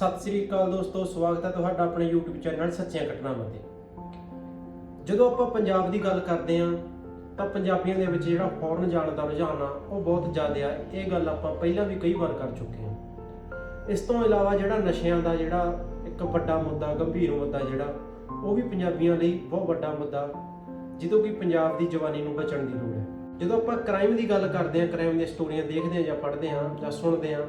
ਸਤਿ ਸ੍ਰੀ ਅਕਾਲ ਦੋਸਤੋ, ਸਵਾਗਤ ਹੈ ਤੁਹਾਡਾ ਆਪਣੇ YouTube ਚੈਨਲ ਸੱਚੀਆਂ ਘਟਨਾਵਾਂ ਤੇ। ਜਦੋਂ ਆਪਾਂ ਪੰਜਾਬ ਦੀ ਗੱਲ ਕਰਦੇ ਹਾਂ, ਤਾਂ ਪੰਜਾਬੀਆਂ ਦੇ ਵਿੱਚ ਜਿਹੜਾ ਫੌਰਨ ਜਾਣ ਦਾ ਰੁਝਾਨ ਆ, ਉਹ ਬਹੁਤ ਜ਼ਿਆਦਾ ਆ। ਇਹ ਗੱਲ ਆਪਾਂ ਪਹਿਲਾਂ ਵੀ ਕਈ ਵਾਰ ਕਰ ਚੁੱਕੇ ਹਾਂ। ਇਸ ਤੋਂ ਇਲਾਵਾ ਜਿਹੜਾ ਨਸ਼ਿਆਂ ਦਾ ਜਿਹੜਾ ਇੱਕ ਵੱਡਾ ਮੁੱਦਾ, ਗੰਭੀਰ ਮੁੱਦਾ ਜਿਹੜਾ, ਉਹ ਵੀ ਪੰਜਾਬੀਆਂ ਲਈ ਬਹੁਤ ਵੱਡਾ ਮੁੱਦਾ, ਜਦੋਂ ਕਿ ਪੰਜਾਬ ਦੀ ਜਵਾਨੀ ਨੂੰ ਬਚਣ ਦੀ ਲੋੜ ਹੈ। ਜਦੋਂ ਆਪਾਂ ਕ੍ਰਾਈਮ ਦੀ ਗੱਲ ਕਰਦੇ ਹਾਂ ਕ੍ਰਾਈਮ ਦੀਆਂ ਸਟੋਰੀਆਂ ਦੇਖਦੇ ਹਾਂ ਜਾਂ ਪੜ੍ਹਦੇ ਹਾਂ ਜਾਂ ਸੁਣਦੇ ਹਾਂ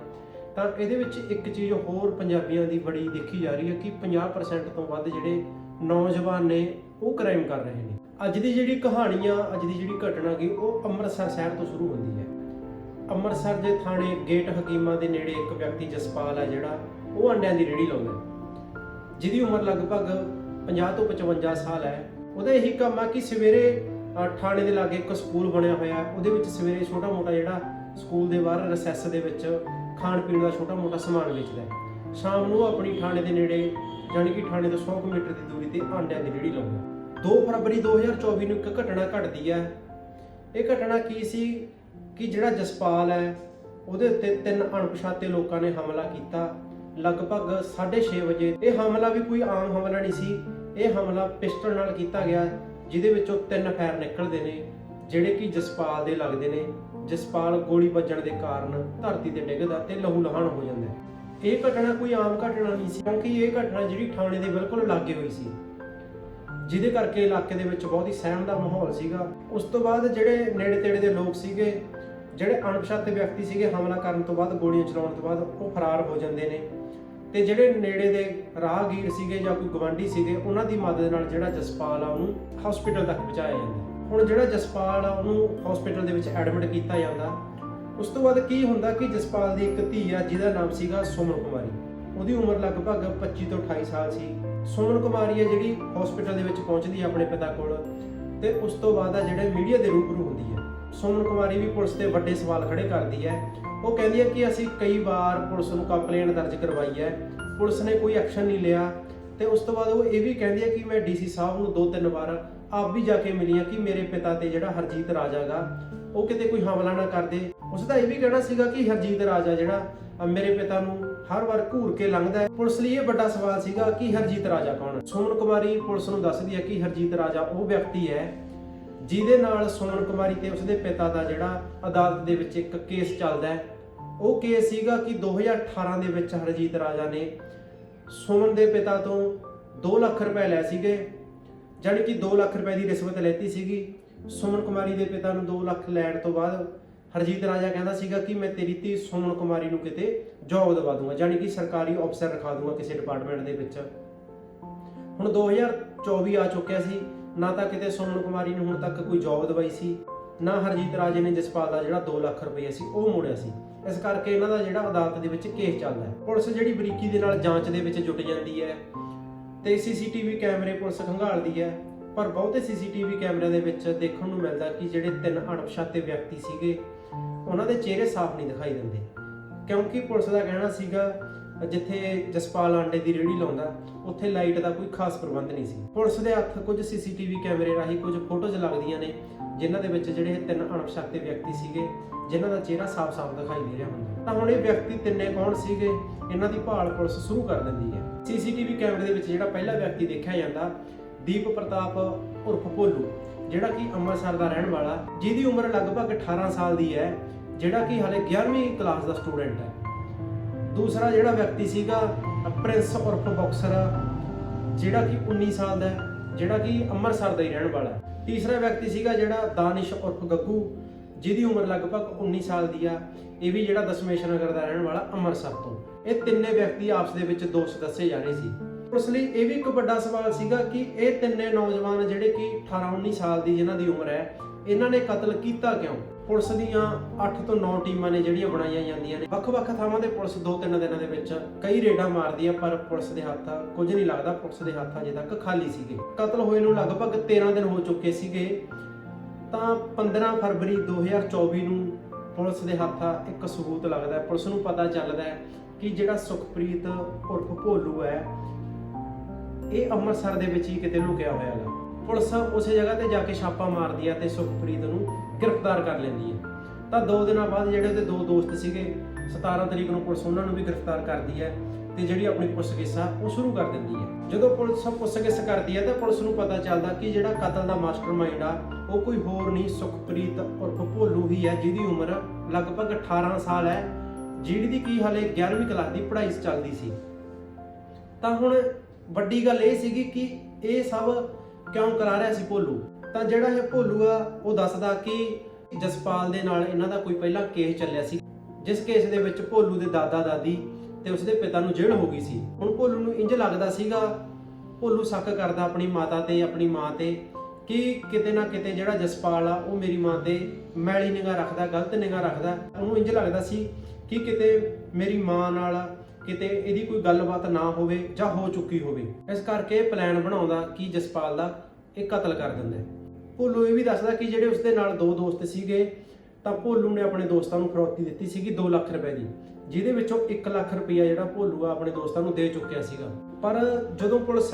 ਤਾਂ ਇਹਦੇ ਵਿੱਚ ਇੱਕ ਚੀਜ਼ ਹੋਰ ਪੰਜਾਬੀਆਂ ਦੀ ਬੜੀ ਦੇਖੀ ਜਾ ਰਹੀ ਹੈ ਕਿ 50% ਤੋਂ ਵੱਧ ਜਿਹੜੇ ਨੌਜਵਾਨ ਨੇ ਉਹ ਕ੍ਰਾਈਮ ਕਰ ਰਹੇ ਨੇ। ਅੱਜ ਦੀ ਜਿਹੜੀ ਕਹਾਣੀ ਆ ਅੱਜ ਦੀ ਜਿਹੜੀ ਘਟਨਾ ਗਈ ਉਹ ਅੰਮ੍ਰਿਤਸਰ ਸ਼ਹਿਰ ਤੋਂ ਸ਼ੁਰੂ ਹੁੰਦੀ ਹੈ। ਅੰਮ੍ਰਿਤਸਰ ਦੇ ਥਾਣੇ ਗੇਟ ਹਕੀਮਾਂ ਦੇ ਨੇੜੇ ਇੱਕ ਵਿਅਕਤੀ ਜਸਪਾਲ ਹੈ ਜਿਹੜਾ, ਉਹ ਅੰਡਿਆਂ ਦੀ ਰੇਹੜੀ ਲਾਉਂਦਾ ਜਿਹਦੀ ਉਮਰ ਲਗਭਗ 50 ਤੋਂ 55 ਸਾਲ ਹੈ। ਉਹਦਾ ਇਹੀ ਕੰਮ ਆ ਕਿ ਸਵੇਰੇ ਥਾਣੇ ਦੇ ਲਾਗੇ ਇੱਕ ਸਕੂਲ ਬਣਿਆ ਹੋਇਆ, ਉਹਦੇ ਵਿੱਚ ਸਵੇਰੇ ਛੋਟਾ ਮੋਟਾ ਜਿਹੜਾ ਸਕੂਲ ਦੇ ਬਾਹਰ ਰਿਸੈਸ ਦੇ ਵਿੱਚ ਖਾਣ ਪੀਣ ਦਾ ਛੋਟਾ ਮੋਟਾ ਸਮਾਨ ਵੇਚਦਾ ਹੈ। ਸ਼ਾਮ ਨੂੰ ਆਪਣੀ ਥਾਣੇ ਦੇ ਨੇੜੇ, ਜਾਣੀ ਕਿ ਥਾਣੇ ਤੋਂ 100 ਮੀਟਰ ਦੀ ਦੂਰੀ ਤੇ ਆਂਡਿਆਂ ਦੀ ਰੇਹੜੀ ਲਾਉਂਦਾ 2 ਫਰਵਰੀ 2024 ਨੂੰ ਇੱਕ ਘਟਨਾ ਘਟਦੀ ਹੈ। ਇਹ ਘਟਨਾ ਕੀ ਸੀ ਕਿ ਜਿਹੜਾ ਜਸਪਾਲ ਹੈ, ਉਹਦੇ ਉੱਤੇ ਤਿੰਨ ਅਣਪਛਾਤੇ ਲੋਕਾਂ ਨੇ ਹਮਲਾ ਕੀਤਾ। ਲਗਭਗ 6:30 ਵਜੇ ਇਹ ਹਮਲਾ ਵੀ ਕੋਈ ਆਮ ਹਮਲਾ ਨਹੀਂ ਸੀ। ਇਹ ਹਮਲਾ ਪਿਸਟਲ ਨਾਲ ਕੀਤਾ ਗਿਆ, ਜਿਹਦੇ ਵਿੱਚੋਂ ਤਿੰਨ ਫਾਇਰ ਨਿਕਲਦੇ ਨੇ, ਜਿਹੜੇ ਕਿ ਜਸਪਾਲ ਦੇ ਲੱਗਦੇ ਨੇ। ਜਸਪਾਲ ਗੋਲੀ ਵੱਜਣ ਦੇ ਕਾਰਨ ਧਰਤੀ ਤੇ ਡਿੱਗਦਾ ਤੇ ਲਹੂ ਲਹਾਨ ਹੋ ਜਾਂਦਾ ਹੈ। ਇਹ ਘਟਨਾ ਕੋਈ ਆਮ ਘਟਨਾ ਨਹੀਂ ਸੀ ਕਿਉਂਕਿ ਇਹ ਘਟਨਾ ਜਿਹੜੀ ਥਾਣੇ ਦੇ ਬਿਲਕੁਲ ਲਾਗੇ ਹੋਈ ਸੀ। ਜਿਹਦੇ ਕਰਕੇ ਇਲਾਕੇ ਦੇ ਵਿੱਚ ਬਹੁਤ ਹੀ ਸਹਿਮ ਦਾ ਮਾਹੌਲ ਸੀਗਾ। ਉਸ ਤੋਂ ਬਾਅਦ ਜਿਹੜੇ ਨੇੜੇ ਤੇੜੇ ਦੇ ਲੋਕ ਸੀਗੇ, ਜਿਹੜੇ ਅਣਪਛਾਤੇ ਵਿਅਕਤੀ ਸੀਗੇ, ਹਮਲਾ ਕਰਨ ਤੋਂ ਬਾਅਦ, ਗੋਲੀਆਂ ਚਲਾਉਣ ਤੋਂ ਬਾਅਦ ਉਹ ਫਰਾਰ ਹੋ ਜਾਂਦੇ ਨੇ। ਤੇ ਜਿਹੜੇ ਨੇੜੇ ਦੇ ਰਾਹਗੀਰ ਸੀਗੇ ਜਾਂ ਕੋਈ ਗਵਾਂਢੀ ਸੀਗੇ, ਉਹਨਾਂ ਦੀ ਮਦਦ ਨਾਲ ਜਿਹੜਾ ਜਸਪਾਲ ਆ ਉਹਨੂੰ ਹਸਪੀਟਲ ਤੱਕ ਪਹੁੰਚਾਇਆ ਜਾਂਦਾ ਹੁਣ ਜਿਹੜਾ ਜਸਪਾਲ ਆ, ਉਹਨੂੰ ਹਸਪੀਟਲ ਦੇ ਵਿੱਚ ਐਡਮਿਟ ਕੀਤਾ ਜਾਂਦਾ। ਉਸ ਤੋਂ ਬਾਅਦ ਕੀ ਹੁੰਦਾ ਕਿ ਜਸਪਾਲ ਦੀ ਇੱਕ ਧੀ ਆ, ਜਿਹਦਾ ਨਾਮ ਸੀਗਾ ਸੁਮਨ ਕੁਮਾਰੀ। ਉਹਦੀ ਉਮਰ ਲਗਭਗ 25 ਤੋਂ 28 ਸਾਲ ਸੀ। ਸੁਮਨ ਕੁਮਾਰੀ ਆ ਜਿਹੜੀ ਹਸਪੀਟਲ ਦੇ ਵਿੱਚ ਪਹੁੰਚਦੀ ਹੈ ਆਪਣੇ ਪਿਤਾ ਕੋਲ ਤੇ ਉਸ ਤੋਂ ਬਾਅਦ ਆ ਜਿਹੜੇ ਮੀਡੀਆ ਦੇ ਰੂਬਰੂ ਹੁੰਦੀ ਹੈ ਸੁਮਨ ਕੁਮਾਰੀ ਵੀ ਪੁਲਿਸ ਤੇ ਵੱਡੇ ਸਵਾਲ ਖੜੇ ਕਰਦੀ ਹੈ ਉਹ ਕਹਿੰਦੀ ਹੈ ਕਿ ਅਸੀਂ ਕਈ ਵਾਰ ਪੁਲਿਸ ਨੂੰ ਕੰਪਲੇਂਟ ਦਰਜ ਕਰਵਾਈ ਹੈ ਪੁਲਿਸ ਨੇ ਕੋਈ ਐਕਸ਼ਨ ਨਹੀਂ ਲਿਆ। ਤੇ ਉਸ ਤੋਂ ਬਾਅਦ ਉਹ ਇਹ ਵੀ ਕਹਿੰਦੀ ਹੈ ਕਿ ਮੈਂ ਡੀਸੀ ਸਾਹਿਬ ਨੂੰ ਦੋ ਤਿੰਨ ਵਾਰ ਆਪ ਵੀ ਜਾ ਕੇ ਮਿਲੀ ਹਾਂ ਕਿ ਮੇਰੇ ਪਿਤਾ ਤੇ ਜਿਹੜਾ ਹਰਜੀਤ ਰਾਜਾ ਉਹ ਕਿਤੇ ਕੋਈ ਹਮਲਾ ਨਾ ਕਰਦੇ ਉਸ ਦਾ ਇਹ ਵੀ ਕਹਿਣਾ ਸੀਗਾ ਕਿ ਹਰਜੀਤ ਰਾਜਾ ਜਿਹੜਾ ਮੇਰੇ ਪਿਤਾ ਨੂੰ ਹਰ ਵਾਰ ਘੂਰ ਕੇ ਲੰਘਦਾ ਹੈ। ਪੁਲਿਸ ਲਈ ਇਹ ਵੱਡਾ ਸਵਾਲ ਸੀਗਾ ਕਿ ਹਰਜੀਤ ਰਾਜਾ ਕੌਣ ਹੈ? ਸੁਮਨ ਕੁਮਾਰੀ ਪੁਲਿਸ ਨੂੰ ਦੱਸਦੀ ਹੈ ਕਿ ਹਰਜੀਤ ਰਾਜਾ ਉਹ ਵਿਅਕਤੀ ਹੈ ਜਿਹਦੇ ਨਾਲ ਸੁਮਨ ਕੁਮਾਰੀ ਤੇ ਉਸਦੇ ਪਿਤਾ ਦਾ ਜਿਹੜਾ ਅਦਾਲਤ ਦੇ ਵਿੱਚ ਇੱਕ ਕੇਸ ਚੱਲਦਾ ਹੈ। ਉਹ ਕੇਸ ਸੀਗਾ ਕਿ 2018 ਦੇ ਵਿੱਚ ਹਰਜੀਤ ਰਾਜਾ ਨੇ ਸੁਮਨ ਦੇ ਪਿਤਾ ਤੋਂ 2 ਲੱਖ ਰੁਪਏ ਲੈ ਸੀਗੇ, ਜਾਣੀ ਕਿ 2 ਲੱਖ ਰੁਪਏ ਦੀ ਰਿਸ਼ਵਤ ਲੈਤੀ ਸੀਗੀ। ਸੁਮਨ ਕੁਮਾਰੀ ਦੇ ਪਿਤਾ ਨੂੰ 2 ਲੱਖ ਲੈਣ ਤੋਂ ਬਾਅਦ ਹਰਜੀਤ ਰਾਜਾ ਕਹਿੰਦਾ ਸੀਗਾ ਕਿ ਮੈਂ ਤੇਰੀ ਧੀ ਸੁਮਨ ਕੁਮਾਰੀ ਨੂੰ ਕਿਤੇ ਜੌਬ ਦਵਾ ਦੂੰਗਾ, ਜਾਣੀ ਕਿ ਸਰਕਾਰੀ ਅਫਸਰ ਰਖਾ ਦੂੰਗਾ ਕਿਸੇ ਡਿਪਾਰਟਮੈਂਟ ਦੇ ਵਿੱਚ। ਹੁਣ 2024 ਆ ਚੁੱਕਿਆ ਸੀ, ਨਾ ਤਾਂ ਕਿਤੇ ਸੁਮਨ ਕੁਮਾਰੀ ਨੂੰ ਹੁਣ ਤੱਕ ਕੋਈ ਜੌਬ ਦਵਾਈ ਸੀ, ਨਾ ਹਰਜੀਤ ਰਾਜੇ ਨੇ ਜਸਪਾਲ ਦਾ ਜਿਹੜਾ 2 ਲੱਖ ਰੁਪਏ ਸੀ, ਉਹ ਮੋੜਿਆ ਸੀ। ਇਸ ਕਰਕੇ ਇਹਨਾਂ ਦਾ ਜਿਹੜਾ ਅਦਾਲਤ ਦੇ ਵਿੱਚ ਕੇਸ ਚੱਲਦਾ ਹੈ। ਪੁਲਿਸ ਜਿਹੜੀ ਬਰੀਕੀ ਦੇ ਨਾਲ ਜਾਂਚ ਦੇ ਵਿੱਚ ਜੁਟ ਜਾਂਦੀ ਹੈ ਤੇ ਸੀਸੀਟੀਵੀ ਕੈਮਰੇ ਪੁਲਿਸ ਖੰਗਾਲਦੀ ਹੈ, ਪਰ ਬਹੁਤੇ ਸੀਸੀਟੀਵੀ ਕੈਮਰਿਆਂ ਦੇ ਵਿੱਚ ਦੇਖਣ ਨੂੰ ਮਿਲਦਾ ਕਿ ਜਿਹੜੇ ਤਿੰਨ ਅਣਪਛਾਤੇ ਵਿਅਕਤੀ ਸੀਗੇ, ਉਹਨਾਂ ਦੇ ਚਿਹਰੇ ਸਾਫ਼ ਨਹੀਂ ਦਿਖਾਈ ਦਿੰਦੇ। ਕਿਉਂਕਿ ਪੁਲਿਸ ਦਾ ਕਹਿਣਾ ਸੀਗਾ, ਜਿੱਥੇ ਜਸਪਾਲ ਆਂਡੇ ਦੀ ਰੇਹੜੀ ਲਾਉਂਦਾ, ਉੱਥੇ ਲਾਈਟ ਦਾ ਕੋਈ ਖਾਸ ਪ੍ਰਬੰਧ ਨਹੀਂ ਸੀ। ਪੁਲਿਸ ਦੇ ਹੱਥ ਕੁਝ ਸੀਸੀਟੀਵੀ ਕੈਮਰੇ ਰਾਹੀਂ ਕੁਝ ਫੋਟੋਜ਼ ਲੱਗਦੀਆਂ ਨੇ ਜਿਨ੍ਹਾਂ ਦੇ ਵਿੱਚ ਜਿਹੜੇ ਇਹ ਤਿੰਨ ਅਣਪਛਾਤੇ ਵਿਅਕਤੀ ਸੀਗੇ, ਜਿਨ੍ਹਾਂ ਦਾ ਚਿਹਰਾ ਸਾਫ਼-ਸਾਫ਼ ਦਿਖਾਈ ਦੇ ਰਿਹਾ ਹੁੰਦਾ ਤਾਂ ਹੁਣ ਇਹ ਵਿਅਕਤੀ ਤਿੰਨੇ ਕੌਣ ਸੀਗੇ? ਇਹਨਾਂ ਦੀ ਭਾਲ ਪੁਲਿਸ ਸ਼ੁਰੂ ਕਰ ਦਿੰਦੀ ਹੈ। ਸੀਸੀਟੀਵੀ ਕੈਮਰੇ ਦੇ ਵਿੱਚ ਜਿਹੜਾ ਪਹਿਲਾ ਵਿਅਕਤੀ ਦੇਖਿਆ ਜਾਂਦਾ, ਦੀਪ ਪ੍ਰਤਾਪ ਉਰਫ ਭੋਲੂ, ਜਿਹੜਾ ਕਿ ਅੰਮ੍ਰਿਤਸਰ ਦਾ ਰਹਿਣ ਵਾਲਾ, ਜਿਹਦੀ ਉਮਰ ਲਗਭਗ 18 ਸਾਲ ਦੀ ਹੈ, ਜਿਹੜਾ ਕਿ ਹਾਲੇ 11ਵੀਂ ਕਲਾਸ ਦਾ ਸਟੂਡੈਂਟ ਹੈ। ਦੂਸਰਾ ਜਿਹੜਾ ਵਿਅਕਤੀ ਸੀਗਾ, ਪ੍ਰਿੰਸ ਉਰਫ ਬਾਕਸਰ, ਜਿਹੜਾ ਕਿ 19 ਸਾਲ ਦਾ ਹੈ, ਜਿਹੜਾ ਕਿ ਅੰਮ੍ਰਿਤਸਰ ਦਾ ਹੀ ਰਹਿਣ ਵਾਲਾ ਹੈ। ਤੀਸਰਾ ਵਿਅਕਤੀ ਸੀਗਾ ਜਿਹੜਾ ਦਾਨਿਸ਼ ਉਰਫ ਗੱਗੂ, ਜਿਹਦੀ ਉਮਰ ਲਗਭਗ 19 ਸਾਲ ਦੀ ਆ। ਇਹ ਵੀ ਜਿਹੜਾ ਦਸ਼ਮੇਸ਼ ਨਗਰ ਦਾ ਰਹਿਣ ਵਾਲਾ ਅੰਮ੍ਰਿਤਸਰ ਤੋਂ। ਇਹ ਤਿੰਨੇ ਵਿਅਕਤੀ ਆਪਸ ਦੇ ਵਿੱਚ ਦੋਸਤ ਦੱਸੇ ਜਾ ਰਹੇ ਸੀ। ਉਸ ਲਈ ਇਹ ਵੀ ਇੱਕ ਵੱਡਾ ਸਵਾਲ ਸੀਗਾ ਕਿ ਇਹ ਤਿੰਨੇ ਨੌਜਵਾਨ ਜਿਹੜੇ ਕਿ 18 19 ਸਾਲ ਦੀ, ਜਿਨ੍ਹਾਂ ਦੀ ਉਮਰ ਹੈ ਇਹਨਾਂ ਨੇ ਕਤਲ ਕੀਤਾ ਕਿਉਂ? ਪੁਲਿਸ ਦੀਆਂ 8 ਤੋਂ 9 ਟੀਮਾਂ ਨੇ ਜਿਹੜੀਆਂ ਬਣਾਈਆਂ ਜਾਂਦੀਆਂ ਨੇ। ਵੱਖ-ਵੱਖ ਥਾਵਾਂ ਤੇ ਪੁਲਿਸ 2-3 ਦਿਨਾਂ ਦੇ ਵਿੱਚ ਕਈ ਰੇਡਾਂ ਮਾਰਦੀ ਆ, ਪਰ ਪੁਲਿਸ ਦੇ ਹੱਥ ਕੁਝ ਨਹੀਂ ਲੱਗਦਾ। ਪੁਲਿਸ ਦੇ ਹੱਥ ਅਜੇ ਤੱਕ ਖਾਲੀ ਸੀਗੇ। ਕਤਲ ਹੋਏ ਨੂੰ ਲਗਭਗ 13 ਦਿਨ ਹੋ ਚੁੱਕੇ ਸੀਗੇ। ਤਾਂ 15 ਫਰਵਰੀ 2024 ਨੂੰ ਪੁਲਿਸ ਦੇ ਹੱਥ ਇੱਕ ਸਬੂਤ ਲੱਗਦਾ ਹੈ। ਪੁਲਿਸ ਨੂੰ ਪਤਾ ਚੱਲਦਾ ਹੈ ਕਿ ਜਿਹੜਾ ਸੁਖਪ੍ਰੀਤ ਉਰਫ ਭੋਲੂ ਹੈ, ਇਹ ਅੰਮ੍ਰਿਤਸਰ ਦੇ ਵਿੱਚ ਹੀ ਕਿਤੇ ਲੁਕਿਆ ਹੋਇਆ ਹੈ ਪੁਲਿਸ ਉਸੇ ਜਗ੍ਹਾ ਤੇ ਜਾ ਕੇ ਛਾਪਾ ਮਾਰਦੀ ਹੈ ਤੇ ਸੁਖਪ੍ਰੀਤ ਨੂੰ ਗ੍ਰਿਫਤਾਰ ਕਰ ਲੈਂਦੀ ਹੈ ਤਾਂ ਦੋ ਦਿਨਾਂ ਬਾਅਦ ਜਿਹੜੇ ਉਹਦੇ ਦੋ ਦੋਸਤ ਸੀਗੇ 17 ਤਰੀਕ ਨੂੰ ਪੁਲਿਸ ਉਹਨਾਂ ਨੂੰ ਵੀ ਗ੍ਰਿਫਤਾਰ ਕਰਦੀ ਹੈ ਤੇ ਜਿਹੜੀ ਆਪਣੀ ਪੁੱਛਗਿੱਛ ਆ, ਉਹ ਸ਼ੁਰੂ ਕਰ ਦਿੰਦੀ ਹੈ ਜਦੋਂ ਪੁਲਿਸ ਪੁੱਛਗਿੱਛ ਕਰਦੀ ਹੈ ਤਾਂ ਪੁਲਿਸ ਨੂੰ ਪਤਾ ਚੱਲਦਾ ਕਿ ਜਿਹੜਾ ਕਤਲ ਦਾ ਮਾਸਟਰਮਾਈਂਡ ਆ, ਉਹ ਕੋਈ ਹੋਰ ਨਹੀਂ ਸੁਖਪ੍ਰੀਤ ਉਰਫ ਭੋਲੂ ਹੀ ਹੈ ਜਿਹਦੀ ਉਮਰ ਲਗਭਗ 18 ਸਾਲ ਹੈ, ਜਿਹੜੀ ਦੀ ਕੀ ਹਾਲੇ 11ਵੀਂ ਕਲਾਸ ਦੀ ਪੜ੍ਹਾਈ ਚੱਲਦੀ ਸੀ। ਤਾਂ ਹੁਣ ਵੱਡੀ ਗੱਲ ਇਹ ਸੀਗੀ ਕਿ ਇਹ ਸਭ ਕਿਉਂ ਕਰਾ ਰਿਹਾ ਸੀ ਭੋਲੂ? ਤਾਂ ਜਿਹੜਾ ਇਹ ਭੋਲੂ ਆ, ਉਹ ਦੱਸਦਾ ਕਿ ਜਸਪਾਲ ਦੇ ਨਾਲ ਇਹਨਾਂ ਦਾ ਕੋਈ ਪਹਿਲਾਂ ਕੇਸ ਚੱਲਿਆ ਸੀ, ਜਿਸ ਕੇਸ ਦੇ ਵਿੱਚ ਭੋਲੂ ਦੇ ਦਾਦਾ ਦਾਦੀ ਤੇ ਉਸਦੇ ਪਿਤਾ ਨੂੰ ਜੇਲ੍ਹ ਹੋ ਗਈ ਸੀ। ਹੁਣ ਭੋਲੂ ਨੂੰ ਇੰਜ ਲੱਗਦਾ ਸੀਗਾ, ਭੋਲੂ ਸ਼ੱਕ ਕਰਦਾ ਆਪਣੀ ਮਾਤਾ ਤੇ, ਆਪਣੀ ਮਾਂ ਤੇ, ਕਿ ਕਿਤੇ ਨਾ ਕਿਤੇ ਜਿਹੜਾ ਜਸਪਾਲ ਆ, ਉਹ ਮੇਰੀ ਮਾਂ ਤੇ ਮੈਲੀ ਨਿਗਾਹ ਰੱਖਦਾ, ਗਲਤ ਨਿਗਾਹ ਰੱਖਦਾ। ਉਹਨੂੰ ਇੰਜ ਲੱਗਦਾ ਸੀ ਕਿ ਕਿਤੇ ਮੇਰੀ ਮਾਂ ਨਾਲ ਕਿਤੇ ਇਹਦੀ ਕੋਈ ਗੱਲਬਾਤ ਨਾ ਹੋਵੇ ਜਾਂ ਹੋ ਚੁੱਕੀ ਹੋਵੇ। ਇਸ ਕਰਕੇ ਇਹ ਪਲਾਨ ਬਣਾਉਂਦਾ ਕਿ ਜਸਪਾਲ ਦਾ ਇਹ ਕਤਲ ਕਰ ਦਿੰਦਾ ਭੋਲੂ ਇਹ ਵੀ ਦੱਸਦਾ ਕਿ ਜਿਹੜੇ ਉਸਦੇ ਨਾਲ ਦੋ ਦੋਸਤ ਸੀਗੇ, ਤਾਂ ਭੋਲੂ ਨੇ ਆਪਣੇ ਦੋਸਤਾਂ ਨੂੰ ਫਰੌਤੀ ਦਿੱਤੀ ਸੀਗੀ 2 ਲੱਖ ਰੁਪਏ ਦੀ, ਜਿਹਦੇ ਵਿੱਚੋਂ 1 ਲੱਖ ਰੁਪਇਆ ਜਿਹੜਾ ਭੋਲੂ ਆ ਆਪਣੇ ਦੋਸਤਾਂ ਨੂੰ ਦੇ ਚੁੱਕਿਆ ਸੀਗਾ। ਪਰ ਜਦੋਂ ਪੁਲਿਸ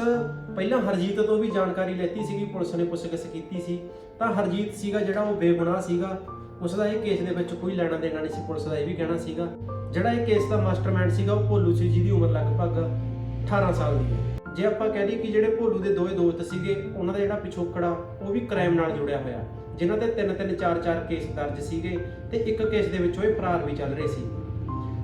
ਪਹਿਲਾਂ ਹਰਜੀਤ ਤੋਂ ਵੀ ਜਾਣਕਾਰੀ ਲੈਤੀ ਸੀਗੀ, ਪੁਲਿਸ ਨੇ ਪੁੱਛਗਿੱਛ ਕੀਤੀ ਸੀ, ਤਾਂ ਹਰਜੀਤ ਸੀਗਾ ਜਿਹੜਾ ਉਹ ਬੇਗੁਨਾਹ ਸੀਗਾ। ਉਸ ਦਾ ਇਹ ਕੇਸ ਦੇ ਵਿੱਚ ਕੋਈ ਲੈਣਾ ਦੇਣਾ ਨਹੀਂ ਸੀ, ਪੁਲਿਸ ਦਾ ਇਹ ਵੀ ਕਹਿਣਾ ਸੀਗਾ। ਜਿਹੜਾ ਇਹ ਕੇਸ ਦਾ ਮਾਸਟਰਮਾਈਂਡ ਸੀਗਾ, ਉਹ ਭੋਲੂ ਸੀ, ਜਿਹਦੀ ਉਮਰ ਲਗਭਗ 18 ਸਾਲ ਦੀ ਹੈ। ਜੇ ਆਪਾਂ ਕਹਿ ਲਈਏ ਕਿ ਜਿਹੜੇ ਭੋਲੂ ਦੇ ਦੋਵੇਂ ਦੋਸਤ ਸੀਗੇ, ਉਹਨਾਂ ਦਾ ਜਿਹੜਾ ਪਿਛੋਕੜ ਉਹ ਵੀ ਕ੍ਰਾਈਮ ਨਾਲ ਜੁੜਿਆ ਹੋਇਆ। ਜਿਨ੍ਹਾਂ ਤੇ ਤਿੰਨ ਤਿੰਨ ਚਾਰ ਚਾਰ ਕੇਸ ਦਰਜ ਸੀਗੇ ਤੇ ਇੱਕ ਕੇਸ ਦੇ ਵਿੱਚੋਂ ਇਹ ਫਰਾਰ ਵੀ ਚੱਲ ਰਹੇ ਸੀ।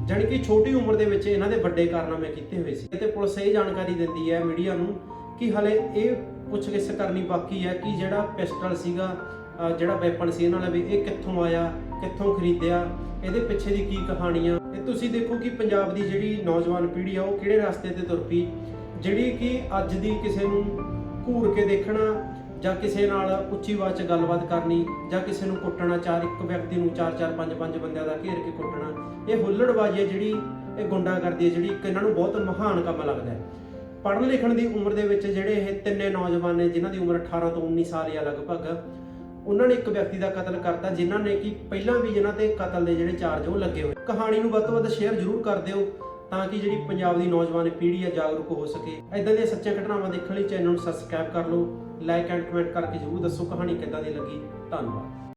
ਜਾਣੀ ਕਿ ਛੋਟੀ ਉਮਰ ਦੇ ਵਿੱਚ ਇਹਨਾਂ ਦੇ ਵੱਡੇ ਕਾਰਨਾਮੇ ਕੀਤੇ ਹੋਏ ਸੀ। ਤੇ ਪੁਲਿਸ ਇਹ ਜਾਣਕਾਰੀ ਦਿੰਦੀ ਹੈ ਮੀਡੀਆ ਨੂੰ ਕਿ ਹਲੇ ਇਹ ਪੁੱਛਗਿੱਛ ਕਰਨੀ ਬਾਕੀ ਹੈ ਕਿ ਜਿਹੜਾ ਪਿਸਟਲ ਸੀਗਾ ਜਿਹੜਾ ਵੈਪਨ ਸੀ ਇਹਨਾਂ ਨਾਲ ਵੀ ਇਹ ਕਿੱਥੋਂ ਆਇਆ, ਕਿੱਥੋਂ ਖਰੀਦਿਆ, ਇਹਦੇ ਪਿੱਛੇ ਦੀ ਕੀ ਕਹਾਣੀ ਆ ਇਹ ਤੁਸੀਂ ਦੇਖੋ ਕਿ ਪੰਜਾਬ ਦੀ ਜਿਹੜੀ ਨੌਜਵਾਨ ਪੀੜ੍ਹੀ ਆ, ਉਹ ਕਿਹੜੇ ਰਸਤੇ ਤੇ ਤੁਰ ਪਈ? ਜਿਹੜੀ ਕਿ ਅੱਜ ਦੀ ਕਿਸੇ ਨੂੰ ਘੂਰ ਕੇ ਦੇਖਣਾ ਜਾਂ ਕਿਸੇ ਨਾਲ ਉੱਚੀ ਆਵਾਜ਼ 'ਚ ਗੱਲਬਾਤ ਕਰਨੀ ਜਾਂ ਕਿਸੇ ਨੂੰ ਕੁੱਟਣਾ, ਚਾਰ ਇੱਕ ਵਿਅਕਤੀ ਨੂੰ ਚਾਰ ਚਾਰ, ਪੰਜ ਪੰਜ ਬੰਦਿਆਂ ਦਾ ਘੇਰ ਕੇ ਕੁੱਟਣਾ, ਇਹ ਹੁੱਲੜਬਾਜ਼ੀ ਹੈ ਜਿਹੜੀ, ਇਹ ਗੁੰਡਾਗਰਦੀ ਹੈ ਜਿਹੜੀ ਇੱਕ ਇਹਨਾਂ ਨੂੰ ਬਹੁਤ ਮਹਾਨ ਕੰਮ ਲੱਗਦਾ ਹੈ। ਪੜ੍ਹਨ ਲਿਖਣ ਦੀ ਉਮਰ ਦੇ ਵਿੱਚ ਜਿਹੜੇ ਇਹ ਤਿੰਨੇ ਨੌਜਵਾਨ ਨੇ, ਜਿਨ੍ਹਾਂ ਦੀ ਉਮਰ 18 ਤੋਂ 19 ਸਾਲ ਆ ਲਗਭਗ ਉਹਨਾਂ ਨੇ ਇੱਕ ਵਿਅਕਤੀ ਦਾ ਕਤਲ ਕਰਤਾ, ਜਿਨ੍ਹਾਂ ਨੇ ਕਿ ਪਹਿਲਾਂ ਵੀ ਜਿਨ੍ਹਾਂ ਤੇ ਕਤਲ ਦੇ ਜਿਹੜੇ ਚਾਰਜ ਉਹ ਲੱਗੇ ਹੋਏ। ਕਹਾਣੀ ਨੂੰ ਵੱਧ ਤੋਂ ਵੱਧ ਸ਼ੇਅਰ ਜ਼ਰੂਰ ਕਰ ਦਿਓ ਤਾਂ ਕਿ ਜਿਹੜੀ ਪੰਜਾਬ ਦੀ ਨੌਜਵਾਨ ਪੀੜ੍ਹੀ ਹੈ ਜਾਗਰੂਕ ਹੋ ਸਕੇ। ਐਦਾਂ ਦੀਆਂ ਸੱਚੀਆਂ ਘਟਨਾਵਾਂ ਦੇਖਣ ਲਈ ਚੈਨਲ ਨੂੰ ਸਬਸਕ੍ਰਾਈਬ ਕਰ ਲਓ ਲਾਈਕ ਐਂਡ ਕਮੈਂਟ ਕਰਕੇ ਜ਼ਰੂਰ ਦੱਸੋ ਕਹਾਣੀ ਕਿੱਦਾਂ ਦੀ ਲੱਗੀ। ਧੰਨਵਾਦ।